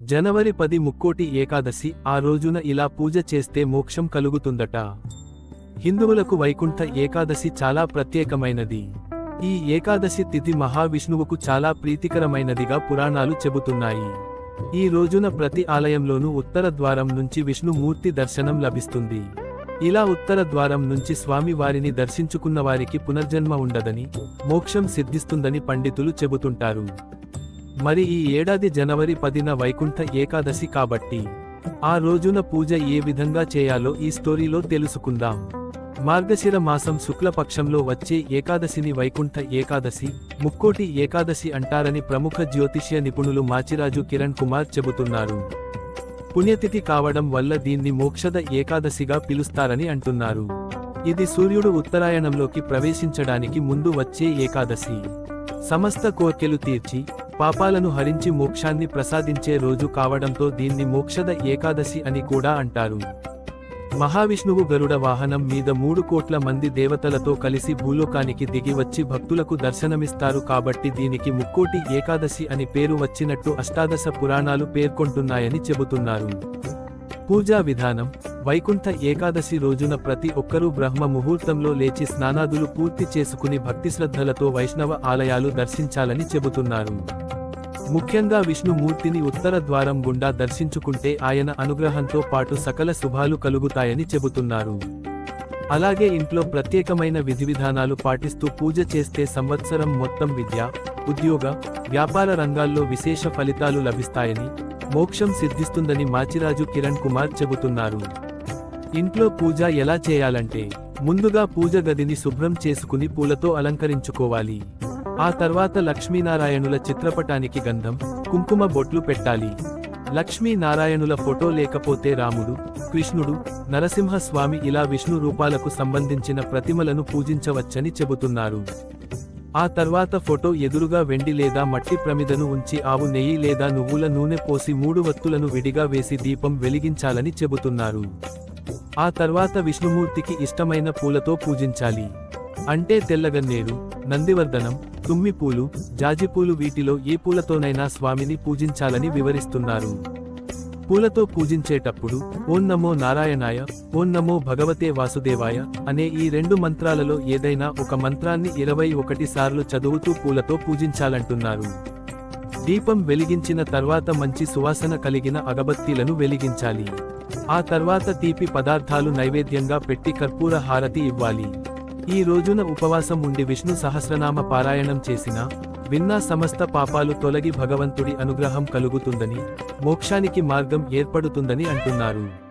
జనవరి పది ముక్కోటి ఏకాదశి ఆ రోజున ఇలా పూజ చేస్తే మోక్షం కలుగుతుందట. హిందువులకు వైకుంఠ ఏకాదశి చాలా ప్రత్యేకమైనది. ఈ ఏకాదశి తిథి మహావిష్ణువుకు చాలా ప్రీతికరమైనదిగా పురాణాలు చెబుతున్నాయి. ఈ రోజున ప్రతి ఆలయంలోనూ ఉత్తర ద్వారం నుంచి విష్ణుమూర్తి దర్శనం లభిస్తుంది. ఇలా ఉత్తర ద్వారం నుంచి స్వామి వారిని దర్శించుకున్న వారికి పునర్జన్మ ఉండదని మోక్షం సిద్ధిస్తుందని పండితులు చెబుతుంటారు. మరి ఈ ఏడాది జనవరి పదిన వైకుంఠ ఏకాదశి కాబట్టి ఆ రోజున పూజ ఏ విధంగా చేయాలో ఈ స్టోరీలో తెలుసుకుందాం. మార్గశిర మాసం శుక్లపక్షంలో వచ్చే ఏకాదశిని వైకుంఠ ఏకాదశి ముక్కోటి ఏకాదశి అంటారని ప్రముఖ జ్యోతిష్య నిపుణులు మాచిరాజు కిరణ్ కుమార్ చెబుతున్నారు. పుణ్యతిథి కావడం వల్ల దీన్ని మోక్షద ఏకాదశిగా పిలుస్తారని అంటున్నారు. ఇది సూర్యుడు ఉత్తరాయణంలోకి ప్రవేశించడానికి ముందు వచ్చే ఏకాదశి. సమస్త కోర్కెలు తీర్చి పాపాలను హరించి మోక్షాన్ని ప్రసాదించే రోజు కావడంతో దీన్ని మోక్షద ఏకాదశి అని కూడా అంటారు. మహావిష్ణువు గరుడ వాహనం మీద మూడు కోట్ల మంది దేవతలతో కలిసి భూలోకానికి దిగి వచ్చి భక్తులకు దర్శనమిస్తారు కాబట్టి దీనికి ముక్కోటి ఏకాదశి అని పేరు వచ్చినట్టు అష్టాదశ పురాణాలు పేర్కొంటున్నాయని చెబుతున్నారు. పూజా విధానం వైకుంఠ ఏకాదశి రోజున ప్రతి ఒక్కరూ బ్రహ్మ ముహూర్తంలో లేచి స్నానాదులు పూర్తి చేసుకుని భక్తి శ్రద్ధలతో వైష్ణవ ఆలయాలు దర్శించాలని చెబుతున్నారు. ముఖ్యంగా విష్ణుమూర్తిని ఉత్తర ద్వారం గుండా దర్శించుకుంటే ఆయన అనుగ్రహంతో పాటు సకల శుభాలు కలుగుతాయని చెబుతున్నారు. అలాగే ఇంట్లో ప్రత్యేకమైన విధివిధానాలు పాటిస్తూ పూజ చేస్తే సంవత్సరం మొత్తం విద్య ఉద్యోగ వ్యాపార రంగాల్లో విశేష ఫలితాలు లభిస్తాయని మోక్షం సిద్ధిస్తుందని మాచిరాజు కిరణ్ కుమార్ చెబుతున్నారు. ఇంట్లో పూజ ఎలా చేయాలంటే ముందుగా పూజ గదిని శుభ్రం చేసుకుని పూలతో అలంకరించుకోవాలి. ఆ తర్వాత లక్ష్మీనారాయణుల చిత్రపటానికి గంధం కుంకుమ బొట్లు పెట్టాలి. లక్ష్మీనారాయణుల ఫోటో లేకపోతే రాముడు కృష్ణుడు నరసింహస్వామి ఇలా విష్ణు రూపాలకు సంబంధించిన ప్రతిమలను పూజించవచ్చని చెబుతున్నారు. ఆ తర్వాత ఫోటో ఎదురుగా వెండి లేదా మట్టి ప్రమిదను ఉంచి ఆవు నెయ్యి లేదా నువ్వుల నూనె పోసి మూడు వత్తులను విడిగా వేసి దీపం వెలిగించాలని చెబుతున్నారు. ఆ తర్వాత విష్ణుమూర్తికి ఇష్టమైన పూలతో పూజించాలి. అంటే తెల్లగన్నేరు నందివర్ధనం తుమ్మిపూలు జాజిపూలు వీటిలో ఏ పూలతోనైనా స్వామిని పూజించాలని వివరిస్తున్నారు. పూలతో పూజించేటప్పుడు ఓం నమో నారాయణాయ ఓం నమో భగవతే వాసుదేవాయ అనే ఈ రెండు మంత్రాలలో ఏదైనా ఒక మంత్రాన్ని ఇరవై ఒకటి సార్లు చదువుతూ పూలతో పూజించాలంటున్నారు. దీపం వెలిగించిన తర్వాత మంచి సువాసన కలిగిన అగబత్తీలను వెలిగించాలి. ఆ తర్వాత తీపి పదార్థాలు నైవేద్యంగా పెట్టి కర్పూర హారతి ఇవ్వాలి. ఈ రోజున ఉపవాసం ఉండి విష్ణు సహస్రనామ పారాయణం చేసినా విన్నా సమస్త పాపాలు తొలగి భగవంతుడి అనుగ్రహం కలుగుతుందని మోక్షానికి మార్గం ఏర్పడుతుందని అంటున్నారు.